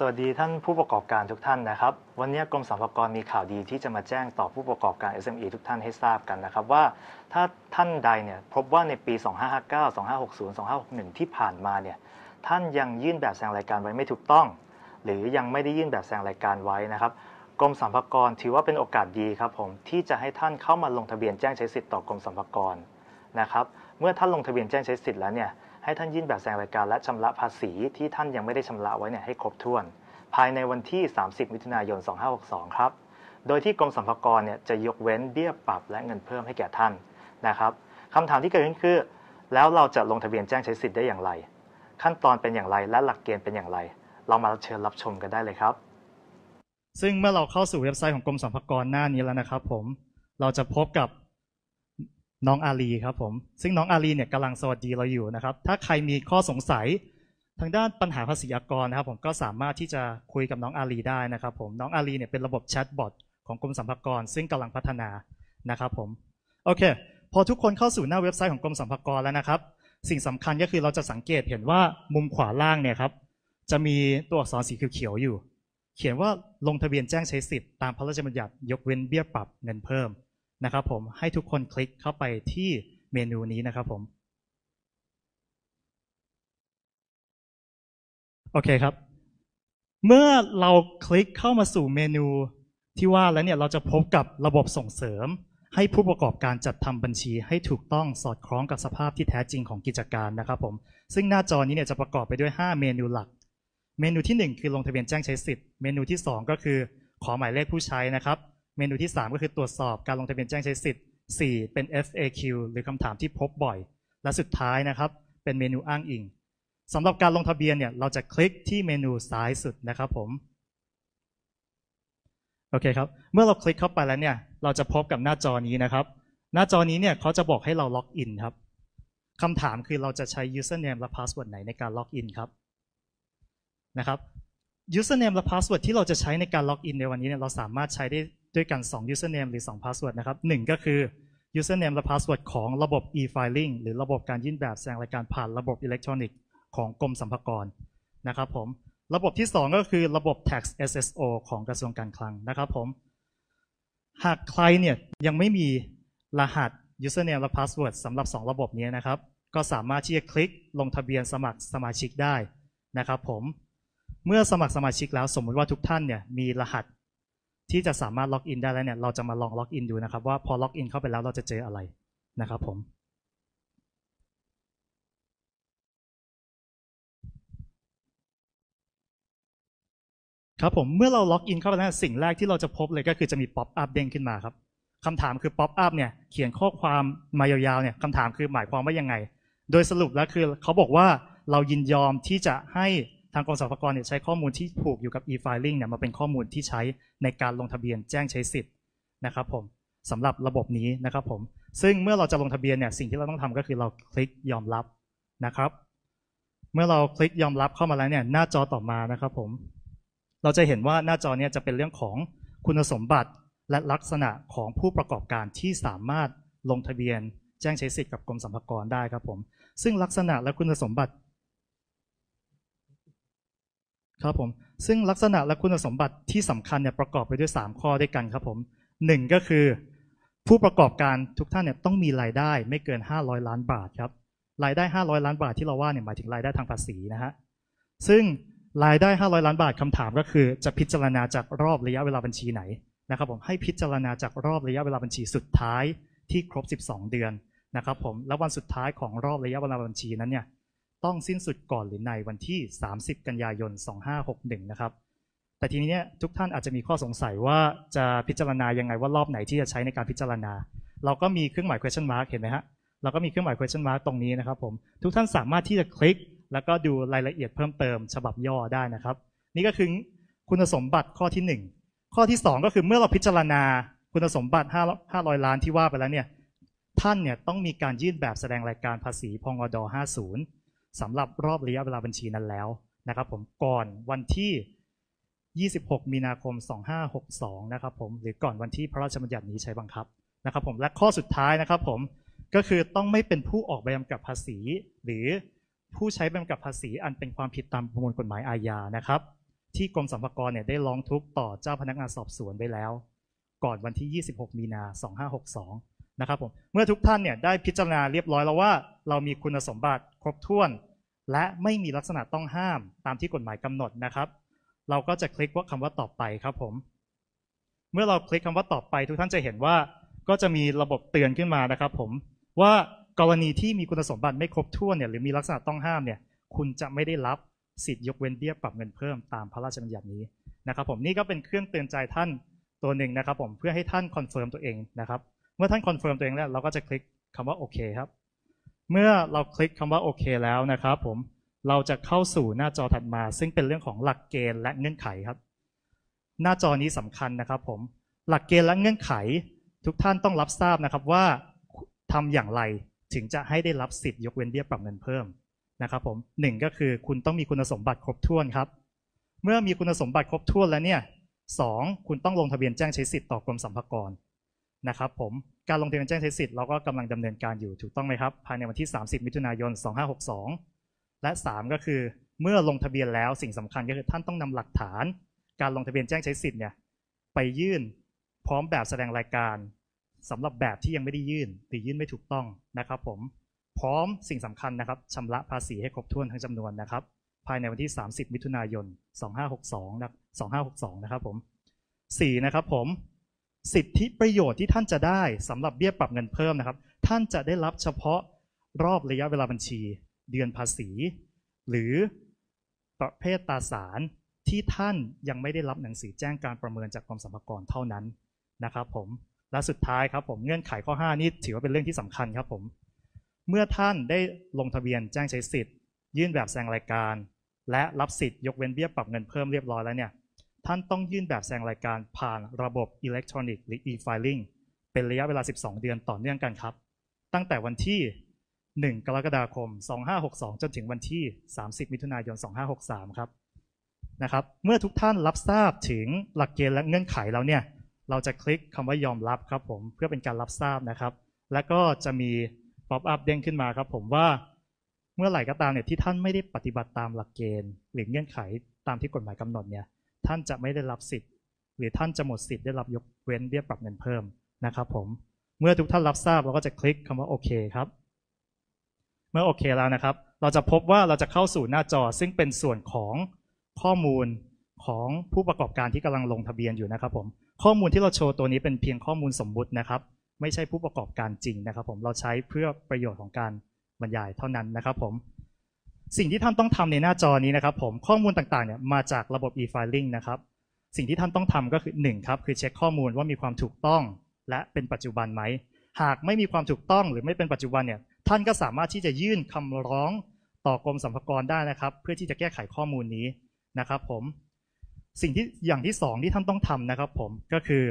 สวัสดีท่านผู้ประกอบการทุกท่านนะครับ วันนี้กรมสรรพากรมีข่าวดีที่จะมาแจ้งต่อผู้ประกอบการ SME ทุกท่านให้ทราบกันนะครับว่าถ้าท่านใดเนี่ยพบว่าในปี 2559 2560 2561 ที่ผ่านมาเนี่ยท่านยังยื่นแบบแสดงรายการไว้ไม่ถูกต้อง หรือยังไม่ได้ยื่นแบบแสดงรายการไว้นะครับกรมสรรพากรถือว่าเป็นโอกาสดีครับผมที่จะให้ท่านเข้ามาลงทะเบียนแจ้งใช้สิทธิ์ต่อกรมสรรพากรนะครับเมื่อท่านลงทะเบียนแจ้งใช้สิทธิ์แล้วเนี่ย ให้ท่านยื่นแบบแสดงรายการและชำระภาษีที่ท่านยังไม่ได้ชำระไว้เนี่ยให้ครบถ้วน ภายในวันที่ 30 มิถุนายน 2562 ครับ โดยที่กรมสรรพากรเนี่ยจะยกเว้นเบี้ยปรับและเงินเพิ่มให้แก่ท่านนะครับคำถามที่เกิดขึ้นคือ แล้วเราจะลงทะเบียนแจ้งใช้สิทธิ์ได้อย่างไร ขั้นตอนเป็นอย่างไรและหลักเกณฑ์เป็นอย่างไร เรามาเชิญรับชมกันได้เลยครับ ซึ่งเมื่อเราเข้าสู่เว็บไซต์ของกรมสรรพากรหน้านี้แล้วนะครับ ผมเราจะพบกับ น้องอาลีครับผม ซึ่งน้องอาลีเนี่ยกำลังสวัสดีเราอยู่นะครับ ถ้าใครมีข้อสงสัยทางด้านปัญหาภาษีอากรนะครับผมก็สามารถที่จะคุยกับน้องอาลีได้นะครับผมน้องอาลีเนี่ยเป็นระบบแชทบอทของกรมสรรพากร ซึ่งกำลังพัฒนานะครับผมโอเค พอทุกคนเข้าสู่หน้าเว็บไซต์ของกรมสรรพากรแล้วนะครับ สิ่งสำคัญก็คือเราจะสังเกตเห็นว่ามุมขวาล่างเนี่ยครับจะมีตัวอักษรสีเขียวๆอยู่ เขียนว่าลงทะเบียนแจ้งใช้สิทธิ์ตามพระราชบัญญัติยกเว้นเบี้ยปรับเงินเพิ่ม นะครับผมให้ทุกคนคลิกเข้าไปที่เมนูนี้นะครับผมโอเคครับ เมื่อเราคลิกเข้ามาสู่เมนูที่ว่าแล้วเนี่ยเราจะพบกับระบบส่งเสริม ให้ผู้ประกอบการจัดทำบัญชีให้ถูกต้องสอดคล้องกับสภาพที่แท้จริงของกิจการนะครับผมซึ่งหน้าจอนี้เนี่ยจะประกอบไปด้วย 5 เมนูหลัก เมนูที่ 1 คือลงทะเบียนแจ้งใช้สิทธิ์ เมนูที่ 2 ก็คือขอหมายเลขผู้ใช้นะครับ เมนูที่ 3 ก็คือตรวจสอบการลงทะเบียนแจ้งใช้สิทธิ์ 4 เป็น FAQ หรือคำถามที่พบบ่อย และสุดท้ายนะครับ เป็นเมนูอ้างอิงสำหรับการลงทะเบียนเนี่ยเราจะคลิกที่เมนูซ้ายสุดนะครับผมโอเคครับ เมื่อเราคลิกเข้าไปแล้วเนี่ย เราจะพบกับหน้าจอนี้นะครับ หน้าจอนี้เนี่ยเขาจะบอกให้เราล็อกอินครับคำถามคือเราจะใช้ username และ password ไหนในการล็อกอินครับนะครับ username และ password ที่เราจะใช้ในการล็อกอินในวันนี้เนี่ยเราสามารถใช้ได้ ด้วยกัน 2 username หรือ 2 password นะครับหนึ่งก็คือ username และ password ของระบบ e-filing หรือระบบการยื่นแบบแสดงรายการผ่านระบบอิเล็กทรอนิกส์ของกรมสรรพากรนะครับผมระบบที่ 2 ก็คือระบบ tax SSO ของกระทรวงการคลังนะครับผมหากใครเนี่ยยังไม่มีรหัส username และ password สำหรับ 2 ระบบนี้นะครับ ก็สามารถที่จะคลิกลงทะเบียนสมัครสมาชิกได้นะครับผมเมื่อสมัครสมาชิกแล้วสมมุติว่าทุกท่านเนี่ยมีรหัส ที่จะสามารถล็อกอินได้แล้วเนี่ยเราจะมาลองล็อกอินดูนะครับว่าพอล็อกอินเข้าไปแล้วเราจะเจออะไรนะครับผมครับผมเมื่อเราล็อกอินเข้าไปแล้วสิ่งแรกที่เราจะพบเลยก็คือจะมีป๊อปอัพเด้งขึ้นมาครับคำถามคือป๊อปอัพเนี่ยเขียนข้อความมายาวๆเนี่ยคำถามคือหมายความว่ายังไง โดยสรุปแล้วคือเขาบอกว่าเรายินยอมที่จะให้ ทางกรมสรรพากรเนี่ยใช้ข้อมูลที่ผูกอยู่กับ e-filing เนี่ยมาเป็นข้อมูลที่ใช้ในการลงทะเบียนแจ้งใช้สิทธิ์นะครับผมสำหรับระบบนี้นะครับผมซึ่งเมื่อเราจะลงทะเบียนเนี่ยสิ่งที่เราต้องทำก็คือเราคลิกยอมรับนะครับ เมื่อเราคลิกยอมรับเข้ามาแล้วเนี่ยหน้าจอต่อมานะครับผมเราจะเห็นว่าหน้าจอเนี่ยจะเป็นเรื่องของคุณสมบัติและลักษณะของผู้ประกอบการที่สามารถลงทะเบียน แจ้งใช้สิทธิ์กับกรมสรรพากรได้ครับผมซึ่งลักษณะและคุณสมบัติ ครับผมซึ่งลักษณะและคุณสมบัติที่สำคัญเนี่ยประกอบไปด้วย 3 ข้อด้วยกันครับผมหนึ่งก็คือ ผู้ประกอบการทุกท่านเนี่ยต้องมีรายได้ไม่เกิน 500 ล้านบาทครับรายได้ 500 ล้านบาทที่เราว่าเนี่ยหมายถึงรายได้ทางภาษีนะฮะซึ่งรายได้ 500 ล้านบาทคำถามก็คือ จะพิจารณาจากรอบระยะเวลาบัญชีไหนนะครับผมให้พิจารณาจากรอบระยะเวลาบัญชีสุดท้ายที่ครบ 12 เดือนนะครับผมแล้ววันสุดท้ายของรอบระยะเวลาบัญชีนั้นเนี่ย ต้องสิ้นสุดก่อนหรือในวันที่ 30 กันยายน 2561 นะครับ แต่ทีนี้เนี่ยทุกท่านอาจจะมีข้อสงสัยว่าจะพิจารณายังไงว่ารอบไหนที่จะใช้ในการพิจารณา เราก็มีเครื่องหมาย question mark เห็นไหมฮะเราก็มีเครื่องหมาย question mark ตรงนี้นะครับผมทุกท่านสามารถที่จะคลิก แล้วก็ดูรายละเอียดเพิ่มเติม ฉบับย่อได้นะครับ นี่ก็คือคุณสมบัติข้อที่ 1 ข้อที่ 2 ก็คือเมื่อเราพิจารณาคุณสมบัติ 500 ล้านที่ว่าไปแล้วเนี่ยท่านเนี่ยต้องมีการยื่นแบบแสดงรายการภาษีพงด50 สำหรับรอบระยะเวลาบัญชีนั้นแล้วนะครับผมก่อนวันที่ 26 มีนาคม 2562 นะครับผมหรือก่อนวันที่พระราชบัญญัตินี้ใช้บังคับนะครับผมและข้อสุดท้ายนะครับผมก็คือต้องไม่เป็นผู้ออกใบกำกับภาษี หรือผู้ใช้ใบกำกับภาษีอันเป็นความผิดตามประมวลกฎหมายอาญานะครับ ที่กรมสรรพากรเนี่ยได้ร้องทุกข์ต่อเจ้าพนักงานสอบสวนไปแล้ว ก่อนวันที่ 26 มีนา 2562 นะครับผมเมื่อทุกท่านเนี่ยได้พิจารณาเรียบร้อยแล้วว่า เรามีคุณสมบัติครบถ้วน และไม่มีลักษณะต้องห้ามตามที่กฎหมายกำหนดนะครับ เราก็จะคลิกว่าคำว่าต่อไปครับผม เมื่อเราคลิกคำว่าต่อไป ทุกท่านจะเห็นว่าก็จะมีระบบเตือนขึ้นมานะครับ ผมว่ากรณีที่มีคุณสมบัติไม่ครบถ้วนเนี่ยหรือมีลักษณะต้องห้ามเนี่ย คุณจะไม่ได้รับสิทธิ์ยกเว้นเบี้ยปรับเงินเพิ่มตามพระราชบัญญัตินี้นะครับ ผมนี่ก็เป็นเครื่องเตือนใจท่านตัวหนึ่งนะครับ ผมเพื่อให้ท่านคอนเฟิร์มตัวเองนะครับ เมื่อท่านคอนเฟิร์มตัวเองแล้วเราก็จะคลิกคำว่าโอเคครับ เมื่อเราคลิกคำว่าโอเคแล้วนะครับผมเราจะเข้าสู่หน้าจอถัดมา ซึ่งเป็นเรื่องของหลักเกณฑ์และเงื่อนไขครับ หน้าจอนี้สำคัญนะครับ ผม หลักเกณฑ์และเงื่อนไข ทุกท่านต้องรับทราบนะครับว่าทำอย่างไรถึงจะให้ได้รับสิทธิ์ยกเว้นเบี้ยปรับเงินเพิ่มนะครับผมหนึ่งก็คือคุณต้องมีคุณสมบัติครบถ้วนครับ เมื่อมีคุณสมบัติครบถ้วนแล้วเนี่ยสองคุณต้องลงทะเบียนแจ้งใช้สิทธิ์ต่อกรมสรรพากร นะครับผมการลงทะเบียนแจ้งใช้สิทธิ์เราก็กำลังดำเนินการอยู่ถูกต้องไหมครับ ภายในวันที่ 30 มิถุนายน 2562 และ 3 ก็คือเมื่อลงทะเบียนแล้วสิ่งสำคัญก็คือท่านต้องนำหลักฐาน การลงทะเบียนแจ้งใช้สิทธิ์เนี่ยไปยื่นพร้อมแบบแสดงรายการสำหรับแบบที่ยังไม่ได้ยื่นหรือยื่นไม่ถูกต้องนะครับ ผมพร้อมสิ่งสำคัญนะครับชำระภาษีให้ครบถ้วนทั้งจำนวนนะครับ ภายในวันที่ 30 มิถุนายน 2562นะ2562 นะครับผม4นะครับผม สิทธิประโยชน์ที่ท่านจะได้สำหรับเบี้ยปรับเงินเพิ่มนะครับ ท่านจะได้รับเฉพาะรอบระยะเวลาบัญชี เดือนภาษี หรือประเภทตราสารที่ท่านยังไม่ได้รับหนังสือแจ้งการประเมินจากกรมสรรพากรเท่านั้นนะครับผมและสุดท้ายครับผมเงื่อนไขข้อ 5 นี่ถือว่าเป็นเรื่องที่สำคัญครับผม เมื่อท่านได้ลงทะเบียนแจ้งใช้สิทธิ์ ยื่นแบบแสดงรายการ และรับสิทธิ์ยกเว้นเบี้ยปรับเงินเพิ่มเรียบร้อยแล้วเนี่ย ท่านต้องยื่นแบบแสดงรายการผ่านระบบอิเล็กทรอนิกส์หรือ e-filing เป็นระยะเวลา 12 เดือนต่อเนื่องกันครับ ตั้งแต่วันที่ 1 กรกฎาคม 2562 จนถึงวันที่ 30 มิถุนายน 2563 ครับนะครับ เมื่อทุกท่านรับทราบถึงหลักเกณฑ์และเงื่อนไขแล้วเนี่ย เราจะคลิกคำว่ายอมรับครับผมเพื่อเป็นการรับทราบนะครับ แล้วก็จะมีป๊อปอัพเด้งขึ้นมาครับผมว่าเมื่อไหร่ก็ตามเนี่ยที่ท่านไม่ได้ปฏิบัติตามหลักเกณฑ์ หรือเงื่อนไขตามที่กฎหมายกำหนดเนี่ย ท่านจะไม่ได้รับสิทธิ์ หรือท่านจะหมดสิทธิ์ได้รับยกเว้นเบี้ยปรับเงินเพิ่มนะครับผมเมื่อทุกท่านรับทราบเราก็จะคลิกคำว่าโอเคครับเมื่อโอเคแล้วนะครับ เราจะพบว่าเราจะเข้าสู่หน้าจอซึ่งเป็นส่วนของข้อมูลของผู้ประกอบการที่กำลังลงทะเบียนอยู่นะครับผมข้อมูลที่เราโชว์ตัวนี้เป็นเพียงข้อมูลสมมุตินะครับ ไม่ใช่ผู้ประกอบการจริงนะครับ ผมเราใช้เพื่อประโยชน์ของการบรรยายเท่านั้นนะครับ ผม สิ่งที่ท่านต้องทำในหน้าจอนี้นะครับ ผมข้อมูลต่างๆเนี่ยมาจากระบบ e-filing นะครับ สิ่งที่ท่านต้องทำก็คือ1ครับคือเช็คข้อมูลว่ามีความถูกต้อง และเป็นปัจจุบันไหมหากไม่มีความถูกต้องหรือไม่เป็นปัจจุบันเนี่ยท่านก็สามารถที่จะยื่นคำร้องต่อกรมสรรพากรได้นะครับ เพื่อที่จะแก้ไขข้อมูลนี้นะครับ ผม สิ่งที่อย่างที่สองที่ท่านต้องทำนะครับ ผมก็คือ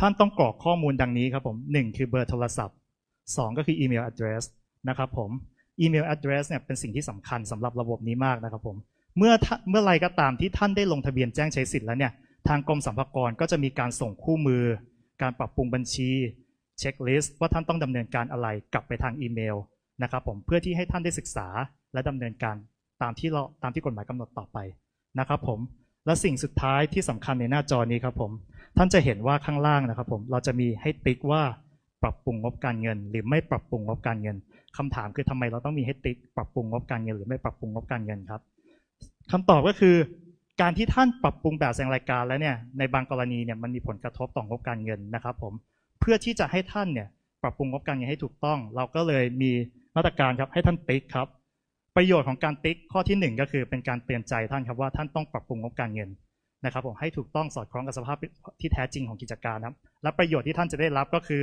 ท่านต้องกรอกข้อมูลดังนี้ครับผมหนึ่งคือเบอร์โทรศัพท์สองก็คืออีเมล address นะครับ ผม อีเมล address เนี่ยเป็นสิ่งที่สำคัญสำหรับระบบนี้มากนะครับผมเมื่อเมื่อไรก็ตามที่ท่านได้ลงทะเบียนแจ้งใช้สิทธิ์แล้วเนี่ยทางกรมสรรพากรก็จะมีการส่งคู่มือ การปรับปรุงบัญชี เช็คลิสต์ว่าท่านต้องดำเนินการอะไรกลับไปทางอีเมลนะครับผมเพื่อที่ให้ท่านได้ศึกษาและดำเนินการตามที่เราตามที่กฎหมายกำหนดต่อไปนะครับผมและสิ่งสุดท้ายที่สำคัญในหน้าจอนี้ครับผมท่านจะเห็นว่าข้างล่างนะครับผมเราจะมีให้ติ๊กว่า ปรับปรุงงบการเงิน หรือไม่ปรับปรุงงบการเงินคำถามคือทำไมเราต้องมีให้ติ๊กปรับปรุงงบการเงิน หรือไม่ปรับปรุงงบการเงินครับคำตอบก็คือ การที่ท่านปรับปรุงแบบแสดงรายการแล้วเนี่ยในบางกรณีเนี่ยมันมีผลกระทบต่องบการเงินนะครับผมเพื่อที่จะให้ท่านเนี่ยปรับปรุงงบการเงินให้ถูกต้อง เราก็เลยมีมาตรการครับให้ท่านติ๊กครับประโยชน์ของการติ๊กข้อที่หนึ่งก็คือเป็นการเตือนใจท่านครับว่าท่านต้องปรับปรุงงบการเงินนะครับผมให้ถูกต้องสอดคล้องกับสภาพที่แท้จริงของกิจการครับและประโยชน์ที่ท่านจะได้รับก็คือ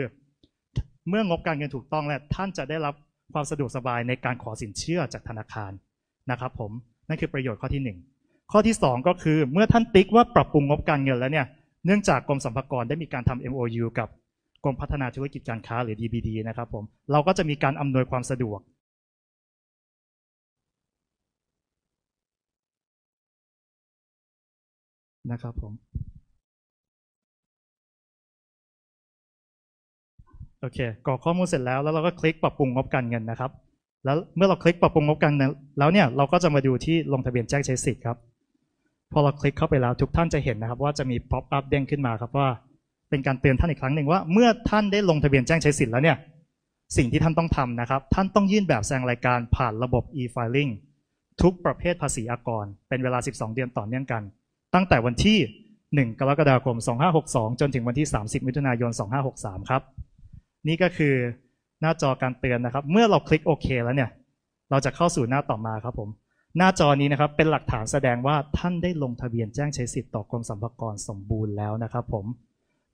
เมื่องบการเงินถูกต้องแล้วท่านจะได้รับความสะดวกสบายในการขอสินเชื่อจากธนาคารนะครับ ผมนั่นคือประโยชน์ข้อที่หนึ่งข้อที่สองก็คือเมื่อท่านติ๊กว่าปรับปรุงงบการเงินแล้วเนี่ยเนื่องจากกรมสรรพากรได้มีการทำ MOU กับกรมพัฒนาธุรกิจการค้าหรือ DBD นะครับผมเราก็จะมีการอำนวยความสะดวกนะครับผม โอเคกรอกข้อมูลเสร็จแล้วแล้วเราก็คลิกปรับปรุงงบการเงินนะครับ แล้วเมื่อเราคลิกปรับปรุงงบการเงินแล้วเนี่ยเราก็จะมาดูที่ลงทะเบียนแจ้งใช้สิทธิ์ครับพอเราคลิกเข้าไปแล้วทุกท่านจะเห็นนะครับ ว่าจะมี pop up เด้งขึ้นมาครับว่าเป็นการเตือนท่านอีกครั้งหนึ่งว่าเมื่อท่านได้ลงทะเบียนแจ้งใช้สิทธิ์แล้วเนี่ยสิ่งที่ท่านต้องทำนะครับ ท่านต้องยื่นแบบแสดงรายการผ่านระบบ e-filing ทุกประเภทภาษีอากร เป็นเวลา 12 เดือนต่อเนื่องกัน ตั้งแต่วันที่ 1 กรกฎาคม 2562 จนถึงวันที่ 30 มิถุนายน 2563 ครับ นี่ก็คือหน้าจอการเตือนนะครับ เมื่อเราคลิกโอเคแล้วเนี่ย เราจะเข้าสู่หน้าต่อมาครับผม หน้าจอนี้นะครับเป็นหลักฐานแสดงว่าท่านได้ลงทะเบียนแจ้งใช้สิทธิ์ต่อกรมสรรพากรสมบูรณ์แล้วนะครับผม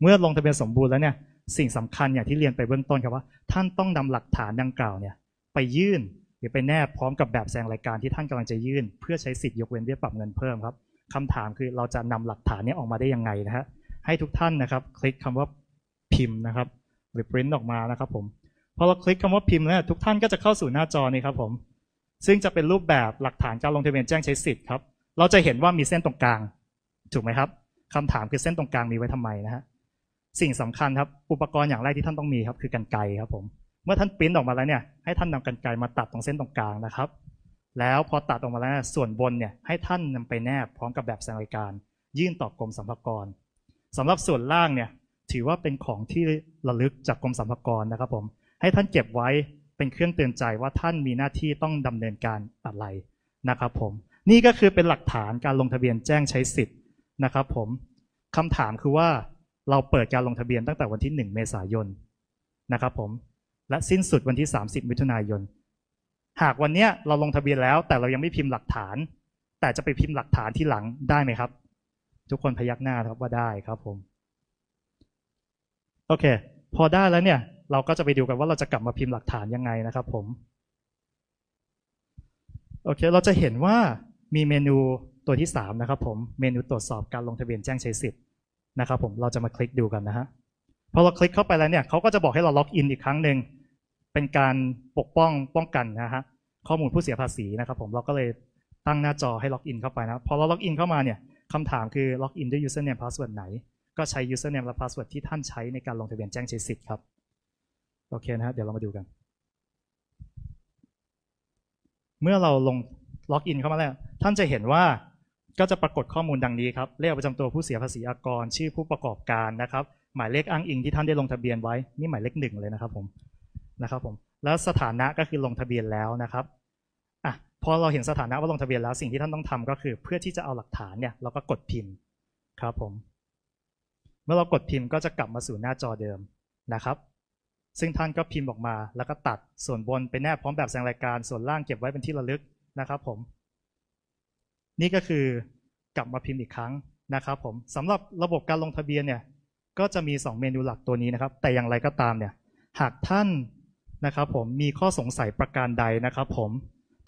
เมื่อลงทะเบียนสมบูรณ์แล้วเนี่ยสิ่งสำคัญอย่างที่เรียนไปเบื้องต้นครับว่า ท่านต้องนำหลักฐานดังกล่าวเนี่ยไปยื่นหรือไปแนบพร้อมกับแบบแสดงรายการที่ท่านกำลังจะยื่น เพื่อใช้สิทธิ์ยกเว้นเบี้ยปรับเงินเพิ่มครับคำถามคือเราจะนำหลักฐานนี้ออกมาได้ยังไงนะฮะให้ทุกท่านนะครับ คลิกคำว่าพิมพ์นะครับ หรือปริ้นออกมานะครับผมพอเราคลิกคำว่าพิมพ์แล้วทุกท่านก็จะเข้าสู่หน้าจอนี้ครับผมซึ่งจะเป็นรูปแบบหลักฐานการลงทะเบียนแจ้งใช้สิทธิ์ครับเราจะเห็นว่ามีเส้นตรงกลาง ถูกไหมครับคำถามคือเส้นตรงกลางมีไว้ทำไมนะฮะสิ่งสำคัญครับอุปกรณ์อย่างแรกที่ท่านต้องมีครับคือกันไกครับผมเมื่อท่านปริ้นออกมาแล้วเนี่ยให้ท่านนำกันไกมาตัดตรงเส้นตรงกลางนะครับ แล้วพอตัดออกมาแล้วส่วนบนเนี่ยให้ท่านนำไปแนบพร้อมกับแบบแสดงรายการ ยื่นต่อกรมสรรพากรสำหรับส่วนล่างเนี่ย ถือว่าเป็นของที่ระลึกจากกรมสรรพากรนะครับผมให้ท่านเก็บไว้เป็นเครื่องเตือนใจว่าท่านมีหน้าที่ต้องดำเนินการอะไรนะครับผมนี่ก็คือเป็นหลักฐานการลงทะเบียนแจ้งใช้สิทธิ์นะครับผมคำถามคือว่าเราเปิดการลงทะเบียนตั้งแต่วันที่ 1 เมษายนนะครับผมและสิ้นสุดวันที่ 30 มิถุนายน หากวันเนี้ยเราลงทะเบียนแล้ว แต่เรายังไม่พิมพ์หลักฐาน แต่จะไปพิมพ์หลักฐานที่หลังได้ไหมครับ ทุกคนพยักหน้าครับว่าได้ครับผม โอเค พอได้แล้วเนี่ย เราก็จะไปดูกันว่าเราจะกลับมาพิมพ์หลักฐานยังไงนะครับผม โอเค เราจะเห็นว่ามีเมนูตัวที่ 3 นะครับผม เมนูตรวจสอบการลงทะเบียนแจ้งใช้สิทธิ์นะครับผม เราจะมาคลิกดูกันนะฮะ พอเราคลิกเข้าไปแล้วเนี่ยเขาก็จะบอกให้เราล็อกอินอีกครั้งหนึ่ง เป็นการปกป้องป้องกันนะฮะ ข้อมูลผู้เสียภาษีนะครับผม เราก็เลยตั้งหน้าจอให้ล็อกอินเข้าไปนะ พอเราล็อกอินเข้ามาเนี่ยคำถามคือล็อกอินด้วย username password ไหน ก็ใช้ username และ password ที่ท่านใช้ในการลงทะเบียนแจ้งใช้สิทธิ์ครับ โอเคนะฮะเดี๋ยวเรามาดูกัน เมื่อเราลงล็อกอินเข้ามาแล้ว ท่านจะเห็นว่าก็จะปรากฏข้อมูลดังนี้ครับเลขประจำตัวผู้เสียภาษีอากร ชื่อผู้ประกอบการนะครับ หมายเลขอ้างอิงที่ท่านได้ลงทะเบียนไว้ นี่หมายเลขหนึ่งเลยนะครับผมนะครับผมแล้วสถานะก็คือลงทะเบียนแล้วนะครับอะพอเราเห็นสถานะว่าลงทะเบียนแล้วสิ่งที่ท่านต้องทำก็คือ เพื่อที่จะเอาหลักฐานเนี่ยเราก็กดพิมพ์ครับผม มื่อเรากดพิมพ์ก็จะกลับมาสู่หน้าจอเดิมนะครับ ซึ่งท่านก็พิมพ์ออกมา แล้วก็ตัดส่วนบนไปแนบพร้อมแบบแสดงรายการส่วนล่างเก็บไว้เป็นที่ระลึกนะครับผม นี่ก็คือกลับมาพิมพ์อีกครั้งนะครับผมสำหรับระบบการลงทะเบียนเนี่ยก็จะมี 2 เมนูหลักตัวนี้นะครับ แต่อย่างไรก็ตามเนี่ยหากท่านนะครับผมมีข้อสงสัยประการใดนะครับผม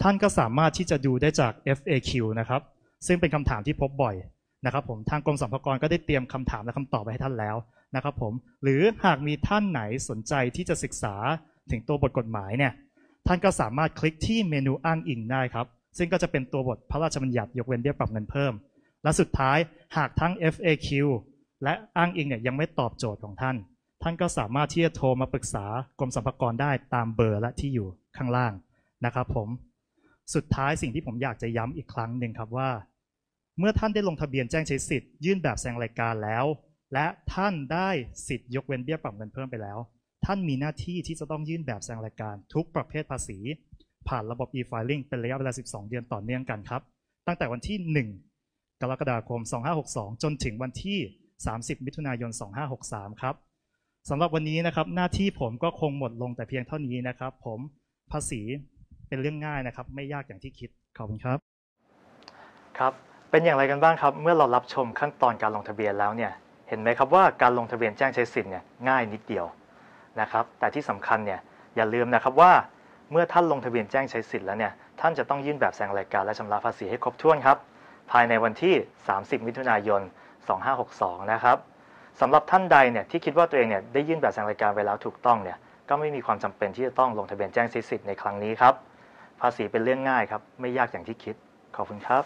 ท่านก็สามารถที่จะดูได้จาก FAQ นะครับ ซึ่งเป็นคำถามที่พบบ่อย นะครับผมทางกรมสรรพากรก็ได้เตรียมคำถามและคำตอบไว้ให้ท่านแล้วนะครับผมหรือหากมีท่านไหนสนใจที่จะศึกษาถึงตัวบทกฎหมายเนี่ยท่านก็สามารถคลิกที่เมนูอ้างอิงได้ครับ ซึ่งก็จะเป็นตัวบทพระราชบัญญัติยกเว้นเบี้ยปรับเงินเพิ่ม และสุดท้ายหากทั้ง FAQ และอ้างอิงเนี่ยยังไม่ตอบโจทย์ของท่าน ท่านก็สามารถที่จะโทรมาปรึกษากรมสรรพากรได้ตามเบอร์และที่อยู่ข้างล่างนะครับผมสุดท้ายสิ่งที่ผมอยากจะย้ำอีกครั้งหนึ่งครับว่า เมื่อท่านได้ลงทะเบียนแจ้งใช้สิทธิ์ยื่นแบบแสดงรายการแล้ว และท่านได้สิทธิ์ยกเว้นเบี้ยปรับเงินเพิ่มไปแล้ว ท่านมีหน้าที่ที่จะต้องยื่นแบบแสดงรายการทุกประเภทภาษี ผ่านระบบ e-filing เป็นระยะเวลา 12 เดือนต่อเนื่องกันครับ ตั้งแต่วันที่ 1 กรกฎาคม 2562 จนถึงวันที่ 30 มิถุนายน 2563 ครับสำหรับวันนี้นะครับหน้าที่ผมก็คงหมดลงแต่เพียงเท่านี้นะครับ ผมภาษีเป็นเรื่องง่ายนะครับ ไม่ยากอย่างที่คิดขอบคุณครับครับ เป็นอย่างไรกันบ้างครับ เมื่อเรารับชมขั้นตอนการลงทะเบียนแล้วเนี่ยเห็นไหมครับว่าการลงทะเบียนแจ้งใช้สิทธิ์เนี่ยง่ายนิดเดียวนะครับแต่ที่สำคัญเนี่ยอย่าลืมนะครับว่าเมื่อท่านลงทะเบียนแจ้งใช้สิทธิ์แล้วเนี่ยท่านจะต้องยื่นแบบแสดงรายการและชำระภาษีให้ครบถ้วนครับภายในวันที่ 30 มิถุนายน 2562 นะครับสำหรับท่านใดเนี่ยที่คิดว่าตัวเองเนี่ยได้ยื่นแบบแสดงรายการไว้แล้วถูกต้องเนี่ยก็ไม่มีความจำเป็นที่จะต้องลงทะเบียนแจ้งใช้สิทธิ์ในครั้งนี้ครับภาษีเป็นเรื่องง่ายครับไม่ยากอย่างที่คิดขอบคุณครับ